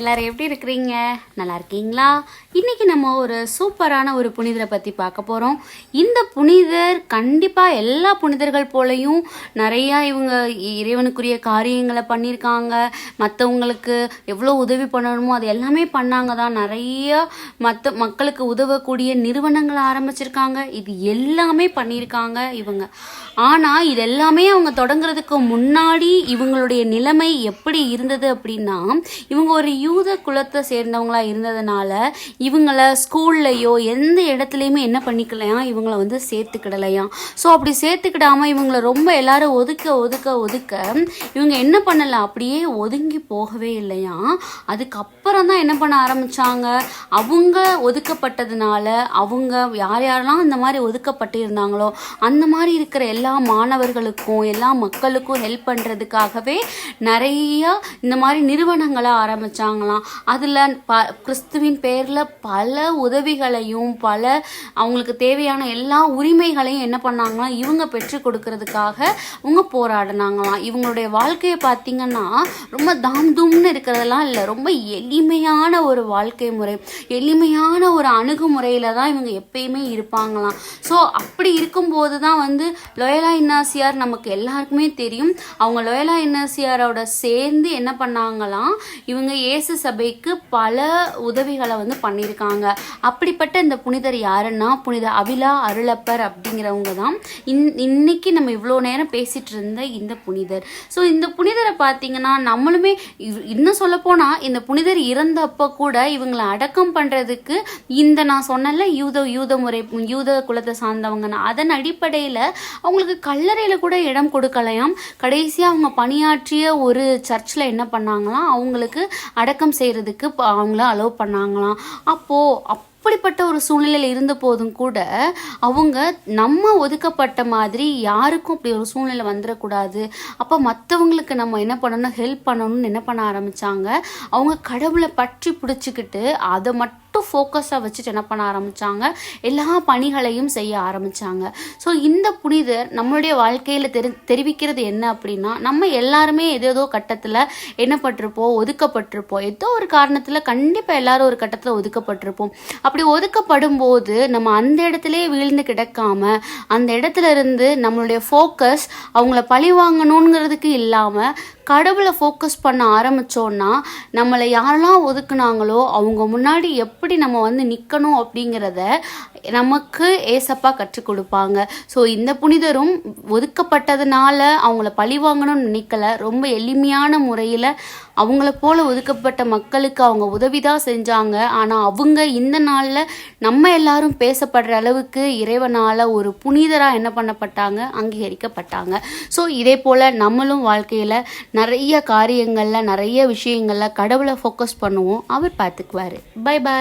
எல்லாரும் எப்படி இருக்கிறீங்க? நல்லா இருக்கீங்களா? இன்னைக்கு நம்ம ஒரு சூப்பரான ஒரு புனிதரை பற்றி பார்க்க போகிறோம் இந்த புனிதர் கண்டிப்பாக எல்லா புனிதர்கள் போலையும் நிறையா இவங்க இறைவனுக்குரிய காரியங்களை பண்ணியிருக்காங்க. மற்றவங்களுக்கு எவ்வளோ உதவி பண்ணணுமோ அது எல்லாமே பண்ணாங்க தான். நிறைய மற்ற மக்களுக்கு உதவக்கூடிய நிறுவனங்களை ஆரம்பிச்சிருக்காங்க. இது எல்லாமே பண்ணியிருக்காங்க இவங்க. ஆனால் இது எல்லாமே அவங்க தொடங்குறதுக்கு முன்னாடி இவங்களுடைய நிலைமை எப்படி இருந்தது அப்படின்னா இவங்க ஒரு யூத குலத்தை சேர்ந்தவங்களா இருந்ததுனால இவங்கள ஸ்கூல்லையோ எந்த இடத்துலையுமே என்ன பண்ணிக்கலையாம் இவங்கள வந்து சேர்த்துக்கிடலையாம் ஸோ அப்படி சேர்த்துக்கிடாம இவங்கள ரொம்ப எல்லாரும் ஒதுக்க ஒதுக்க ஒதுக்க இவங்க என்ன பண்ணல? அப்படியே ஒதுங்கி போகவே இல்லையாம் அதுக்கப்புறம் தான் என்ன பண்ண ஆரம்பிச்சாங்க? அவங்க ஒதுக்கப்பட்டதுனால அவங்க யார் யாரெல்லாம் இந்த மாதிரி ஒதுக்கப்பட்டு இருந்தாங்களோ அந்த மாதிரி இருக்கிற எல்லா மாணவர்களுக்கும் எல்லா மக்களுக்கும் ஹெல்ப் பண்ணுறதுக்காகவே நிறைய இந்த மாதிரி நிறுவனங்களை ஆரம்பிச்சாங்களாம் அதில் ப கிறிஸ்துவின் பேரில் பல உதவிகளையும் பல அவங்களுக்கு தேவையான எல்லா உரிமைகளையும் என்ன பண்ணாங்களாம்? இவங்க பெற்று கொடுக்கறதுக்காக அவங்க போராடினாங்களாம். இவங்களுடைய வாழ்க்கையை பார்த்தீங்கன்னா ரொம்ப தாம்தூம்னு இருக்கிறதெல்லாம் இல்லை. ரொம்ப எளிமையான ஒரு வாழ்க்கை முறை. எளிமையான ஒரு அணுகுமுறையில் தான் இவங்க எப்பயுமே இருப்பாங்களாம். ஸோ அப்படி இருக்கும்போது தான் வந்து லோயலா இன்னாசியார் நமக்கு எல்லாருக்குமே தெரியும். அவங்க லோயலா இன்னாசியாரோட சேர்ந்து என்ன பண்ணாங்களாம்? இவங்க ஏ இயேசு சபைக்கு பல உதவிகளை வந்து பண்ணியிருக்காங்க. அப்படிப்பட்ட இந்த புனிதர் யாருன்னா புனித அபிலா அருளப்பர் அப்படிங்கிறவங்க தான் இன் இன்னைக்கு நம்ம இவ்வளோ நேரம் பேசிட்டு இருந்த இந்த புனிதர். ஸோ இந்த புனிதரை பார்த்தீங்கன்னா நம்மளுமே இன்னும் சொல்லப்போனால் இந்த புனிதர் இறந்தப்போ கூட இவங்களை அடக்கம் பண்ணுறதுக்கு இந்த நான் சொன்னல யூத யூத முறை யூத குலத்தை சார்ந்தவங்க அதன் அடிப்படையில் அவங்களுக்கு கல்லறையில் கூட இடம் கொடுக்கலையாம். கடைசியாக அவங்க பணியாற்றிய ஒரு சர்ச்சில் என்ன பண்ணாங்களாம் அவங்களுக்கு அடக்கம் செய்கிறதுக்கு அவங்கள அலோவ் பண்ணாங்களாம். அப்போது அப்படிப்பட்ட ஒரு சூழ்நிலையில் இருந்த போதும் கூட அவங்க நம்ம ஒதுக்கப்பட்ட மாதிரி யாருக்கும் அப்படி ஒரு சூழ்நிலை வந்துடக்கூடாது அப்போ மற்றவங்களுக்கு நம்ம என்ன பண்ணணும் ஹெல்ப் பண்ணணும்னு என்ன பண்ண ஆரம்பித்தாங்க அவங்க கடவுளை பற்றி பிடிச்சிக்கிட்டு அதை மட்டும் ஃபோக்கஸாக வச்சுட்டு என்ன பண்ண ஆரம்பித்தாங்க எல்லா பணிகளையும் செய்ய ஆரம்பித்தாங்க ஸோ இந்த புனிதர் நம்மளுடைய வாழ்க்கையில் தெரி தெரிவிக்கிறது என்ன அப்படின்னா நம்ம எல்லாருமே ஏதேதோ கட்டத்தில் என்னப்பட்டிருப்போம் ஒதுக்கப்பட்டிருப்போம் ஏதோ ஒரு காரணத்தில் கண்டிப்பாக எல்லாரும் ஒரு கட்டத்தில் ஒதுக்கப்பட்டிருப்போம். அப்படி ஒதுக்கப்படும் போது நம்ம அந்த இடத்துலே வீழ்ந்து கிடக்காம அந்த இடத்துல இருந்து நம்மளுடைய ஃபோக்கஸ் அவங்கள பழி வாங்கணுங்கிறதுக்கு இல்லாமல் கடவுளை ஃபோக்கஸ் பண்ண ஆரம்பிச்சோன்னா நம்மளை யாரெல்லாம் ஒதுக்குனாங்களோ அவங்க முன்னாடி எப் எப்படி நம்ம வந்து நிற்கணும் அப்படிங்கிறத நமக்கு ஏசப்பா கற்றுக் கொடுப்பாங்க. ஸோ இந்த புனிதரும் ஒதுக்கப்பட்டதுனால அவங்கள பழி வாங்கணும்னு நினைக்கல ரொம்ப எளிமையான முறையில் அவங்கள போல ஒதுக்கப்பட்ட மக்களுக்கு அவங்க உதவி தான் செஞ்சாங்க. ஆனால் அவங்க இந்த நாளில் நம்ம எல்லாரும் பேசப்படுற அளவுக்கு இறைவனால் ஒரு புனிதராக என்ன பண்ணப்பட்டாங்க? அங்கீகரிக்கப்பட்டாங்க. ஸோ இதே போல் நம்மளும் வாழ்க்கையில் நிறைய காரியங்களில் நிறைய விஷயங்களில் கடவுளை ஃபோக்கஸ் பண்ணுவோம். அவர் பார்த்துக்குவார். Bye bye